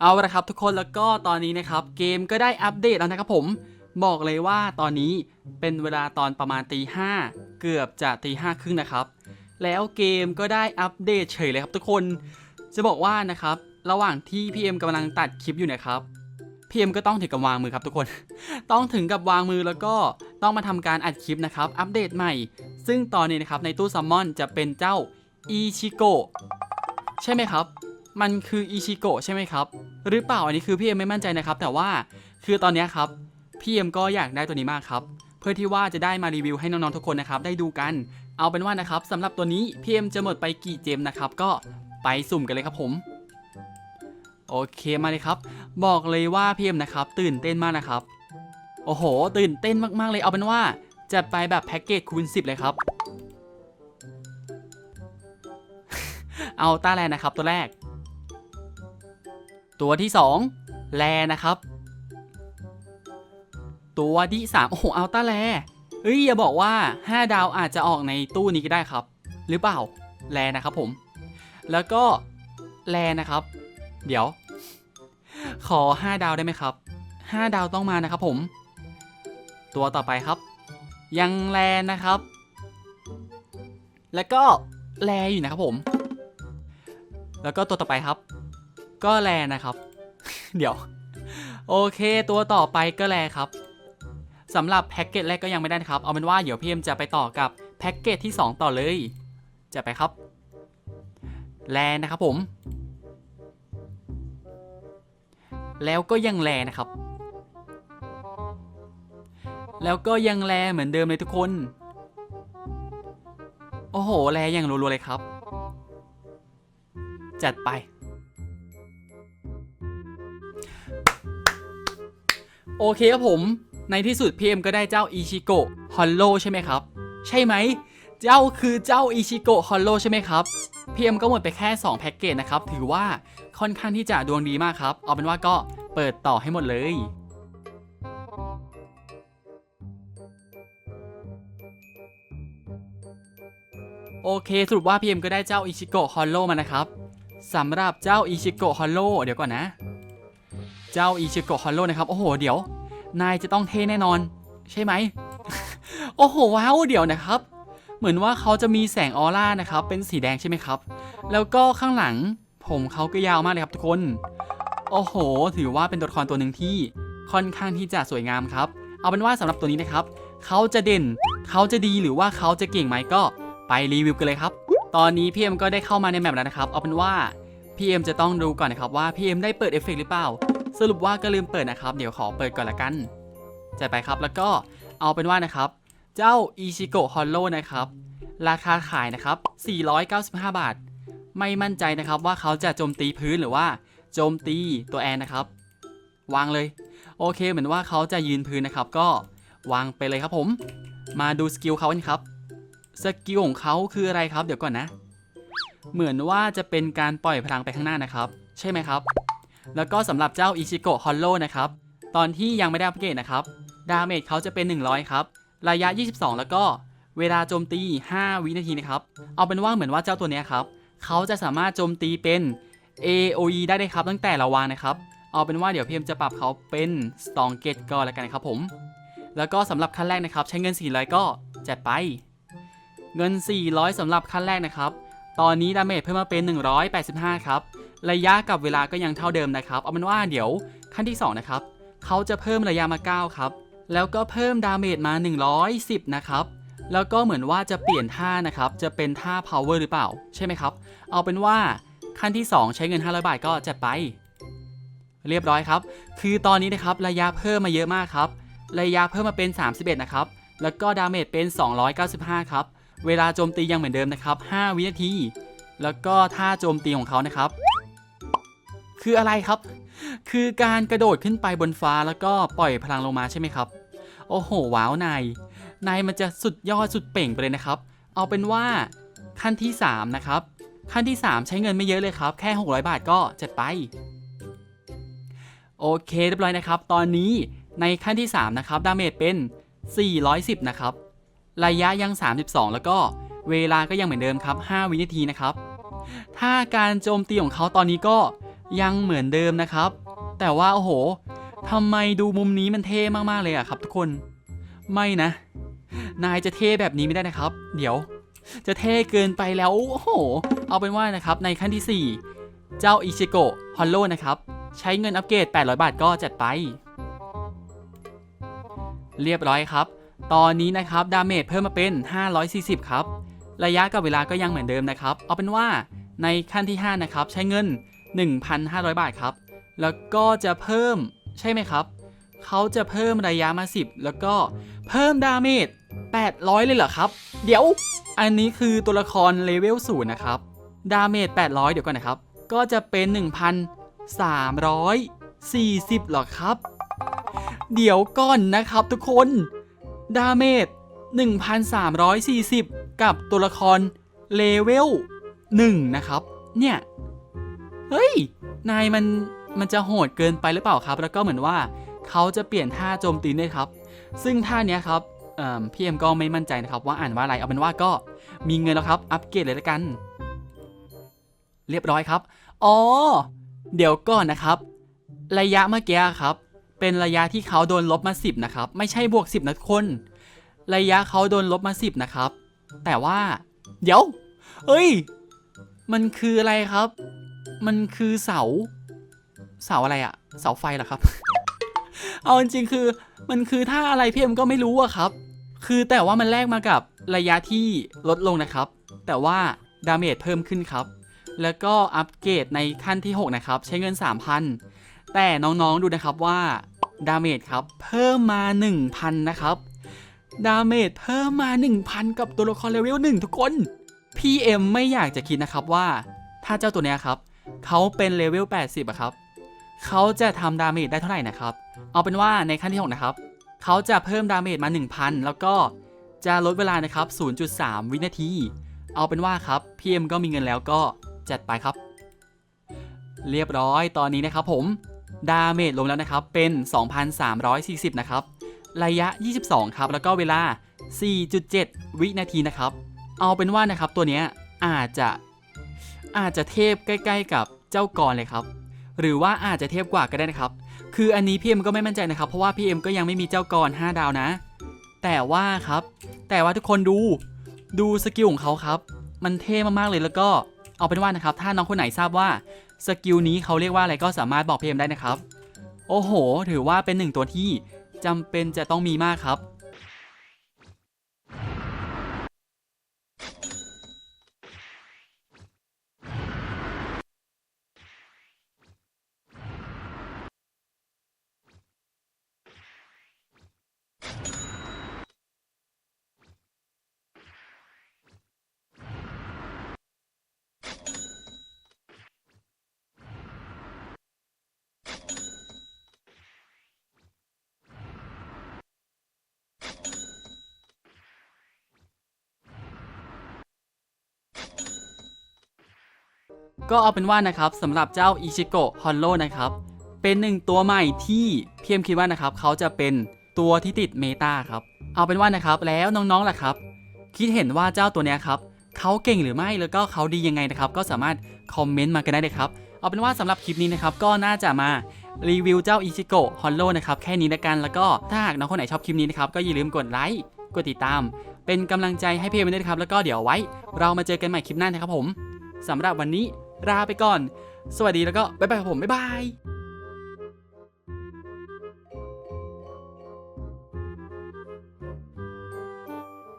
เอาละครับทุกคนแล้วก็ตอนนี้นะครับเกมก็ได้อัปเดตแล้วนะครับผมบอกเลยว่าตอนนี้เป็นเวลาตอนประมาณตีห้าเกือบจะตีห้าครึ่งนะครับ แล้วเกมก็ได้อัปเดตเฉยเลยครับทุกคน จะบอกว่านะครับ ระหว่างที่พีเอ็มกำลังตัดคลิปอยู่นะครับพีเอ็มก็ต้องถึงกับวางมือครับทุกคน ต้องถึงกับวางมือแล้วก็ต้องมาทำการอัดคลิปนะครับ อัปเดตใหม่ ซึ่งตอนนี้นะครับในตู้ซัมมอนจะเป็นเจ้าอีชิโกะใช่ไหมครับ มันคืออิชิโกะใช่ไหมครับ หรือเปล่าอันนี้คือพี่เอ็มไม่มั่นใจนะครับ แต่ว่าคือตอนนี้ครับพี่เอ็มก็อยากได้ตัวนี้มากครับ เพื่อที่ว่าจะได้มารีวิวให้น้องๆทุกคนนะครับได้ดูกัน เอาเป็นว่านะครับสำหรับตัวนี้พี่เอ็มจะหมดไปกี่เจมนะครับก็ไปสุ่มกันเลยครับผมโอเคมาเลยครับ บอกเลยว่าพี่เอ็มนะครับ ตื่นเต้นมากนะครับ โอ้โห ตื่นเต้นมากๆเลยเอาเป็นว่าจัดไปแบบแพ็กเกจคูณ 10 เลยครับ เอาต้าแลนนะครับตัวแรก ตัวที่ 2 แลนะครับ ตัวที่ 3 โอ้โหอัลต้าแลเฮ้ยอย่าบอกว่า 5 ดาวอาจจะออกในตู้นี้ก็ได้ครับ หรือเปล่าแลนะครับผม แล้วก็แลนะครับ เดี๋ยว ขอ 5 ดาวได้ไหมครับ 5 ดาวต้องมานะครับผม ตัวต่อไปครับ ยังแลนะครับ แล้วก็แลอยู่นะครับผม แล้วก็ตัวต่อไปครับ ก็แลนะครับ เดี๋ยว โอเค ตัวต่อไปก็แลครับสำหรับแพ็กเกจแรกก็ยังไม่ได้นะครับ เอาเป็นว่าเดี๋ยวพี่เอ็มจะไปต่อกับแพ็กเกจที่ 2 ต่อเลย จะไปครับ แลนะครับผม แล้วก็ยังแลนะครับ แล้วก็ยังแลเหมือนเดิมเลยทุกคน โอ้โห แลอย่างรัวๆเลยครับ จัดไป โอเคครับผม ในที่สุดพีเอ็มก็ได้เจ้าอิชิโกะฮอลโลใช่ไหมครับ ใช่ไหม เจ้าคือเจ้าอิชิโกะฮอลโลใช่ไหมครับพีเอ็มก็หมดไปแค่ 2 แพ็กเกจนะครับ ถือว่าค่อนข้างที่จะดวงดีมากครับ เอาเป็นว่าก็เปิดต่อให้หมดเลยโอเค สรุปว่าพีเอ็มก็ได้เจ้าอิชิโกะฮอลโลมานะครับสำหรับเจ้าอิชิโกะฮอลโลเดี๋ยวก่อนนะ เจ้าอิชิโกะฮอลโลนะครับ โอ้โห เดี๋ยว นายจะต้องเท่แน่นอน ใช่ไหม โอ้โห ว้าว เดี๋ยวนะครับ เหมือนว่าเขาจะมีแสงออร่านะครับ เป็นสีแดงใช่ไหมครับ แล้วก็ข้างหลัง ผมเขาก็ยาวมากเลยครับทุกคน โอ้โห ถือว่าเป็นตัวละครตัวหนึ่งที่ค่อนข้างที่จะสวยงามครับ เอาเป็นว่าสำหรับตัวนี้นะครับ เขาจะเด่น เขาจะดีหรือว่าเขาจะเก่งไหมก็ไปรีวิวกันเลยครับ ตอนนี้พีเอ็มก็ได้เข้ามาในแมปแล้วนะครับ เอาเป็นว่าพีเอ็มจะต้องดูก่อนนะครับว่าพีเอ็มได้เปิดเอฟเฟกต์หรือเปล่า สรุปว่าก็ลืมเปิดนะครับ เดี๋ยวขอเปิดก่อนละกันจัดไปครับแล้วก็เอาเป็นว่านะครับ เจ้าอิชิโกะฮอลโลนะครับ ราคาขายนะครับ 495 บาท ไม่มั่นใจนะครับว่าเขาจะโจมตีพื้นหรือว่าโจมตีตัวแอนนะครับ วางเลย โอเคเหมือนว่าเขาจะยืนพื้นนะครับ ก็วางไปเลยครับผม มาดูสกิลเขากันครับสกิลของเขาคืออะไรครับ เดี๋ยวก่อนนะ เหมือนว่าจะเป็นการปล่อยพลังไปข้างหน้านะครับ ใช่ไหมครับ แล้วก็สำหรับเจ้าอิชิโกะฮอลโลนะครับ ตอนที่ยังไม่ได้อัปเกรดนะครับ ดาเมจเขาจะเป็น 100 ครับ ระยะ 22 แล้วก็เวลาโจมตี 5 วินาทีนะครับ เอาเป็นว่าเหมือนว่าเจ้าตัวนี้ครับ เขาจะสามารถโจมตีเป็น AOE ได้เลยครับตั้งแต่ราวางนะครับ เอาเป็นว่าเดี๋ยวพีเอ็มจะปรับเขาเป็น Strong Gate ก่อนละกันครับผม แล้วก็สำหรับขั้นแรกนะครับ ใช้เงิน 400 ก็จัดไป เงิน 400สำหรับขั้นแรกนะครับ ตอนนี้ดาเมจเพิ่มมาเป็น 185 ครับ ระยะกับเวลาก็ยังเท่าเดิมนะครับ เอาเป็นว่าเดี๋ยวขั้นที่2นะครับเขาจะเพิ่มระยะมา 9 ครับ แล้วก็เพิ่มดาเมจมา 110 นะครับ แล้วก็เหมือนว่าจะเปลี่ยนท่านะครับ จะเป็นท่า power หรือเปล่า ใช่ไหมครับ เอาเป็นว่าขั้นที่ 2 ใช้เงิน 500 บาทก็จัดไป เรียบร้อยครับ คือตอนนี้นะครับระยะเพิ่มมาเยอะมากครับ ระยะเพิ่มมาเป็น 31 นะครับ แล้วก็ดาเมจเป็น 295 ครับ เวลาโจมตียังเหมือนเดิมนะครับ 5 วินาที แล้วก็ท่าโจมตีของเขานะครับ คืออะไรครับ คือการกระโดดขึ้นไปบนฟ้าแล้วก็ปล่อยพลังลงมาใช่ไหมครับ โอ้โหว้าวนายนายมันจะสุดยอดสุดเป่งไปเลยนะครับ เอาเป็นว่าขั้นที่ 3 นะครับ ขั้นที่ 3 ใช้เงินไม่เยอะเลยครับ แค่ 600 บาทก็จัดไป โอเคเรียบร้อยนะครับ ตอนนี้ในขั้นที่ 3 นะครับ ดาเมจเป็น 410 นะครับ ระยะยัง 32 แล้วก็เวลาก็ยังเหมือนเดิมครับ 5 วินาทีนะครับ ถ้าการโจมตีของเขาตอนนี้ก็ ยังเหมือนเดิมนะครับ แต่ว่าโอ้โหทำไมดูมุมนี้มันเท่มากๆเลยอะครับ ทุกคน ไม่นะ นายจะเท่แบบนี้ไม่ได้นะครับ เดี๋ยว จะเท่เกินไปแล้วโอ้โห เอาเป็นว่านะครับในขั้นที่ 4 เจ้าอิชิโกะฮอลโลนะครับ ใช้เงินอัปเกรด 800 บาทก็จัดไป เรียบร้อยครับ ตอนนี้นะครับดาเมจเพิ่มมาเป็น 540 ครับ ระยะกับเวลาก็ยังเหมือนเดิมนะครับ เอาเป็นว่าในขั้นที่ 5 นะครับ ใช้เงิน 1,500 บาทครับ แล้วก็จะเพิ่มใช่ไหมครับ เขาจะเพิ่มระยะมา 10 แล้วก็เพิ่มดาเมจ800 เลยเหรอครับ เดี๋ยว อันนี้คือตัวละครเลเวลศูนย์นะครับ ดาเมจ800 เดี๋ยวก่อนนะครับ ก็จะเป็น 1,340หรอครับ เดี๋ยวก่อนนะครับทุกคน ดาเมจ1,340 กับตัวละครเลเวล1นะครับ เนี่ย ฮ้ย นายมันมันจะโหดเกินไปหรือเปล่าครับ แล้วก็เหมือนว่าเขาจะเปลี่ยนท่าโจมตีด้วยครับ ซึ่งท่าเนี้ยครับพี่เอ็มก็ไม่มั่นใจนะครับว่าอ่านว่าอะไร เอาเป็นว่าก็มีเงินแล้วครับ อัปเกรดเลยละกัน เรียบร้อยครับ อ๋อ เดี๋ยวก่อนนะครับ ระยะเมื่อกี้ครับ เป็นระยะที่เขาโดนลบมา 10 นะครับ ไม่ใช่บวก 10 นะทุกคน ระยะเขาโดนลบมา 10 นะครับ แต่ว่า เดี๋ยว เอ้ย มันคืออะไรครับ มันคือเสา เสาอะไรอะเสาไฟเหรอครับ เอาจริงๆคือมันคือท่าอะไรพี่เอ็มก็ไม่รู้อะครับ คือแต่ว่ามันแลกมากับระยะที่ลดลงนะครับ แต่ว่าดาเมจเพิ่มขึ้นครับ แล้วก็อัปเกรดในขั้นที่ 6 นะครับ ใช้เงิน 3,000 แต่น้องๆดูนะครับว่าดาเมจครับเพิ่มมา 1,000 นะครับ ดาเมจเพิ่มมา 1,000 กับตัวละครเลเวล1ทุกคนพี่เอ็มไม่อยากจะคิดนะครับว่า ถ้าเจ้าตัวเนี้ยครับ เขาเป็นเลเวล 80อะครับ เขาจะทำดาเมจได้เท่าไหร่นะครับ เอาเป็นว่าในขั้นที่ 6 นะครับ เขาจะเพิ่มดาเมจมา 1,000 แล้วก็จะลดเวลานะครับ 0.3 วินาที เอาเป็นว่าครับพี่เอ็มก็มีเงินแล้วก็จัดไปครับ เรียบร้อยตอนนี้นะครับผม ดาเมจรวมแล้วนะครับเป็น 2,340 นะครับ ระยะ 22 ครับ แล้วก็เวลา 4.7 วินาทีนะครับ เอาเป็นว่านะครับตัวเนี้ยอาจจะ อาจจะเทพใกล้ ๆ กับเจ้ากรเลยครับ หรือว่าอาจจะเทพกว่าก็ได้นะครับ คืออันนี้พี่เอ็มก็ไม่มั่นใจนะครับ เพราะว่าพี่เอ็มก็ยังไม่มีเจ้ากร5ดาวนะ แต่ว่าครับ แต่ว่าทุกคนดู ดูสกิลของเขาครับ มันเท่มากๆเลยแล้วก็เอาเป็นว่านะครับ ถ้าน้องคนไหนทราบว่าสกิลนี้เขาเรียกว่าอะไรก็สามารถบอกพี่เอ็มได้นะครับ โอ้โห ถือว่าเป็นหนึ่งตัวที่จำเป็นจะต้องมีมากครับ ก็เอาเป็นว่านะครับสำหรับเจ้าอิชิโกะฮอนโลนะครับ เป็นหนึ่งตัวใหม่ที่เพี่เอ็มคิดว่านะครับเขาจะเป็นตัวที่ติดเมตาครับ เอาเป็นว่านะครับแล้วน้องๆล่ะครับ คิดเห็นว่าเจ้าตัวเนี้ยครับเขาเก่งหรือไม่แล้วก็เขาดียังไงนะครับ ก็สามารถคอมเมนต์มากันได้เลยครับ เอาเป็นว่าสำหรับคลิปนี้นะครับก็น่าจะมารีวิวเจ้าอิชิโกะฮอนโลนะครับแค่นี้ละกันแล้วก็ถ้าหากน้องคนไหนชอบคลิปนี้นะครับก็อย่าลืมกดไลค์กดติดตาม เป็นกำลังใจให้เพี่เอ็มด้วยครับแล้วก็เดี๋ยวไว้ เรามาเจอกันใหม่คลิปหน้านะครับผมสำหรับวันนี้ ลาไปก่อน สวัสดีแล้วก็บ๊ายบายครับผมบ๊ายบาย